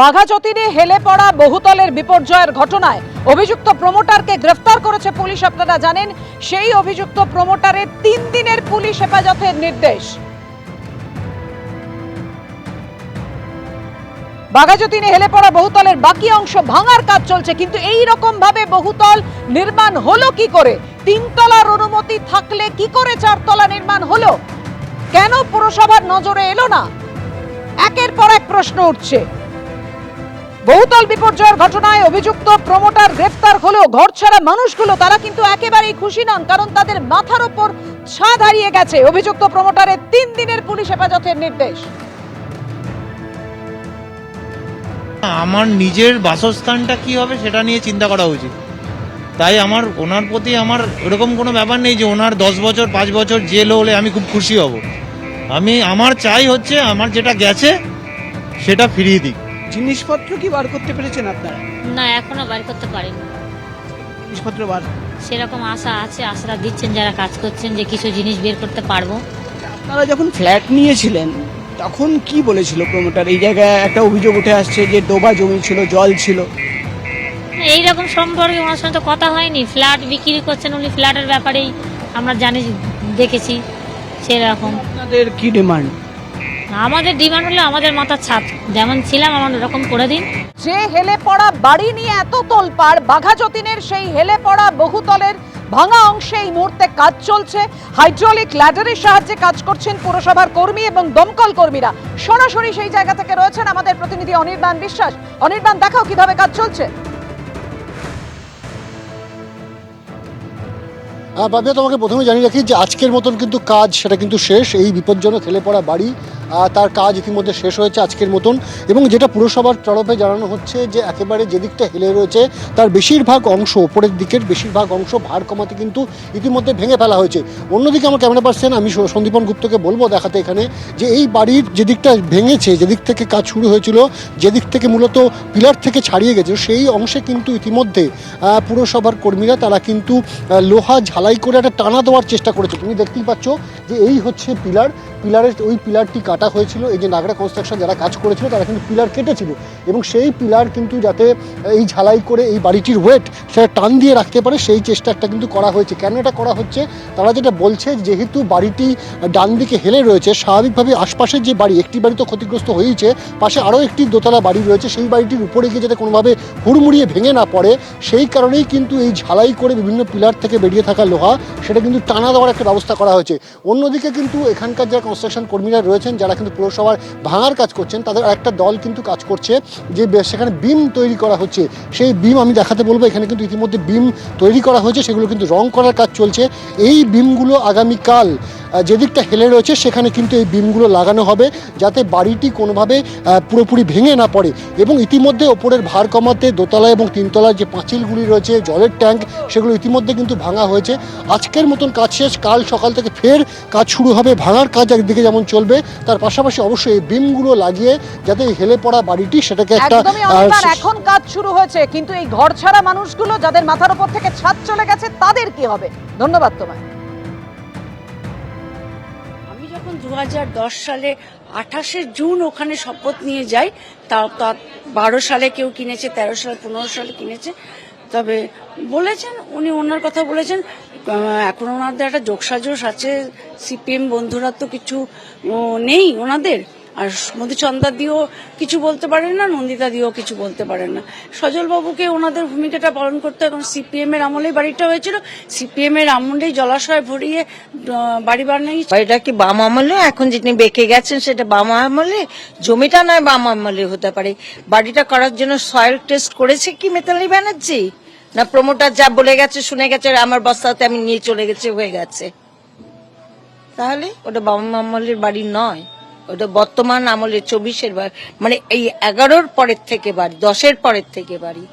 বাঘাযতীনে হেলে পড়া বহুতলের বিপর্যয়ের ঘটনায় অভিযুক্ত প্রমোটারকে গ্রেফতার করেছে পুলিশ, আপনারা জানেন, সেই অভিযুক্ত প্রমোটারের তিন দিনের পুলিশ হেফাজতের নির্দেশ। বাঘাযতীনে হেলে পড়া বহুতলের বাকি অংশ ভাঙার কাজ চলছে, কিন্তু এই রকম ভাবে বহুতল নির্মাণ হলো কি করে? তিনতলার অনুমতি থাকলে কি করে চারতলা নির্মাণ হলো? কেন পুরসভার নজরে এলো না? একের পর এক প্রশ্ন উঠছে। বহুতল বিপর্যয়ের ঘটনায় অভিযুক্ত প্রমোটার গ্রেফতার হলেও ঘর ছাড়া মানুষগুলো, তারা কিন্তু একেবারেই খুশি নন, কারণ তাদের মাথার ওপর ছাদ হারিয়ে গেছে অভিযুক্ত প্রমোটারের তিন দিনের পুলিশ হেফাজতের নির্দেশ। আমার নিজের বাসস্থানটা কি হবে সেটা নিয়ে চিন্তা করা উচিত। তাই আমার, ওনার প্রতি আমার এরকম কোনো ব্যাপার নেই যে ওনার দশ বছর, পাঁচ বছর জেল হলে আমি খুব খুশি হব। আমি, আমার চাই হচ্ছে, আমার যেটা গেছে, সেটা ফিরিয়ে দিক। জিনিসপত্র কি বার করতে পেরেছেন আপনারা? না এখনও বার করতে পারিনি। জিনিসপত্র বার? সেরকম আশা আছে আশারা দিচ্ছেন যারা কাজ করছেন যে কিছু জিনিস বের করতে পারব। আপনারা যখন ফ্ল্যাট নিয়েছিলেন তখন কি বলেছিল প্রমোটার এই জায়গায় একটা অভিযোগ উঠে আসছে যে ডোবা জমি ছিল জল ছিল। এইরকম সম্পর্কে ওনার সঙ্গে তো কথা হয়নি। ফ্ল্যাট বিক্রি করছেন উনি ফ্ল্যাটের ব্যাপারেই আমরা জানি দেখেছি সেরকম। আপনাদের কি ডিমান্ড আমাদের ডিমান্ড হলো আমাদের মাথার ছাদ যেমন ছিলাম আমাদের ওরকম করে দিন। যে হেলে পড়া বাড়ি নিয়ে এত তোলপাড় বাঘাযতীনের সেই হেলে পড়া বহুতলের ভাঙা অংশে এই মুহূর্তে কাজ চলছে। হাইড্রোলিক ল্যাডারের সাহায্যে কাজ করছেন পুরসভার কর্মী এবং দমকল কর্মীরা। সরাসরি সেই জায়গা থেকে রয়েছেন আমাদের প্রতিনিধি অনির্বাণ বিশ্বাস। অনির্বাণ দেখাও কীভাবে কাজ চলছে। হ্যাঁ বাবিয়া তোমাকে প্রথমে জানিয়ে রাখি যে আজকের মতন কিন্তু কাজ সেটা কিন্তু শেষ। এই বিপজ্জনক হেলে পড়া বাড়ি তার কাজ ইতিমধ্যে শেষ হয়েছে আজকের মতন। এবং যেটা পুরসভার তরফে জানানো হচ্ছে যে, একেবারে যে দিকটা হেলে রয়েছে, তার বেশিরভাগ অংশ ওপরের দিকের বেশিরভাগ অংশ ভার কমাতে কিন্তু ইতিমধ্যে ভেঙে ফেলা হয়েছে। অন্যদিকে আমার ক্যামেরা পার্সন, আমি সন্দীপন গুপ্তকে বলব দেখাতে এখানে যে, এই বাড়ির যে দিকটা ভেঙেছে যেদিক থেকে কাজ শুরু হয়েছিল যেদিক থেকে মূলত পিলার থেকে ছাড়িয়ে গেছে, সেই অংশে কিন্তু ইতিমধ্যে পুরসভার কর্মীরা তারা কিন্তু লোহা ঝালাই করে একটা টানা দেওয়ার চেষ্টা করেছে। তুমি দেখতেই পাচ্ছ যে, এই হচ্ছে পিলার। পিলারের ওই পিলারটি কাটা হয়েছিল, এই যে নাগরা কনস্ট্রাকশন যারা কাজ করেছিল, তারা কিন্তু পিলার কেটেছিল এবং সেই পিলার কিন্তু যাতে এই ঝালাই করে এই বাড়িটির ওয়েট সেটা টান দিয়ে রাখতে পারে, সেই চেষ্টা একটা কিন্তু করা হয়েছে। কেন এটা করা হচ্ছে? তারা যেটা বলছে, যেহেতু বাড়িটি ডান দিকে হেলে রয়েছে, স্বাভাবিকভাবে আশপাশের যে বাড়ি, একটি বাড়ি তো ক্ষতিগ্রস্ত হয়েছে পাশে আরও একটি দোতলা বাড়ি রয়েছে, সেই বাড়িটির উপরে গিয়ে যাতে কোনোভাবে হুড়মুড়িয়ে ভেঙে না পড়ে, সেই কারণেই কিন্তু এই ঝালাই করে বিভিন্ন পিলার থেকে বেরিয়ে থাকা লোহা, সেটা কিন্তু টানা দেওয়ার একটা ব্যবস্থা করা হয়েছে। অন্যদিকে কিন্তু এখানকার যারা কনস্ট্রাকশন কর্মীরা রয়েছেন যারা কিন্তু পুরসভার ভাঙার কাজ করছেন, তাদের একটা দল কিন্তু কাজ করছে যে সেখানে বিম তৈরি করা হচ্ছে। সেই বিম আমি দেখাতে বলব, এখানে কিন্তু ইতিমধ্যে বিম তৈরি করা হয়েছে, সেগুলো কিন্তু রং করার কাজ চলছে। এই বিমগুলো আগামীকাল যেদিকটা হেলে রয়েছে সেখানে কিন্তু এই বিমগুলো লাগানো হবে যাতে বাড়িটি কোনোভাবে পুরোপুরি ভেঙে না পড়ে। এবং ইতিমধ্যে ওপরের ভার কমাতে দোতলা এবং তিনতলার যে পাঁচিলগুলি রয়েছে জলের ট্যাঙ্ক সেগুলো ইতিমধ্যে কিন্তু ভাঙা হয়েছে। আজকের মতন কাজ শেষ কাল সকাল থেকে ফের কাজ শুরু হবে ভাঙার কাজ একদিকে যেমন চলবে তার পাশাপাশি অবশ্যই এই বিমগুলো লাগিয়ে যাতে এই হেলে পড়া বাড়িটি সেটাকে একটা এখন কাজ শুরু হয়েছে কিন্তু এই ঘর ছাড়া মানুষগুলো যাদের মাথার উপর থেকে ছাদ চলে গেছে তাদের কি হবে? ধন্যবাদ তোমায়। যখন দু সালে আঠাশে জুন ওখানে শপথ নিয়ে যাই তা বারো সালে কেউ কিনেছে, তেরো সালে, পনেরো সালে কিনেছে। তবে বলেছেন, উনি ওনার কথা বলেছেন এখন ওনাদের একটা যোগসাজস আছে, সিপিএম বন্ধুরা তো কিছু নেই ওনাদের। আর মধুচন্দা দিয়েও কিছু বলতে পারেন না, নন্দিতা দিয়েও কিছু বলতে পারেন না। সজল বাবুকে ওনাদের ভূমিকাটা পালন করতে এখন সিপিএম এর আমলেই বাড়িটা হয়েছিল। সিপিএম এর আমলেই জলাশয় ভরিয়ে বাড়ি বানিয়ে বাড়িটা কি বাম আমলে? এখন যিনি বেঁকে গেছেন সেটা বাম আমলে? জমিটা নয় বাম আমলে হতে পারে। বাড়িটা করার জন্য সয়েল টেস্ট করেছে কি মিতালি ব্যানার্জি? না প্রমোটার যা বলে গেছে, শুনে গেছে, আমার বস্তাতে আমি নিয়ে চলে গেছে, হয়ে গেছে। তাহলে ওটা বাম আমলের বাড়ি নয়। ওটা বর্তমান আমলে চব্বিশের মানে এই এগারোর পরের থেকে বাড়ি দশের পরের থেকে বাড়ি।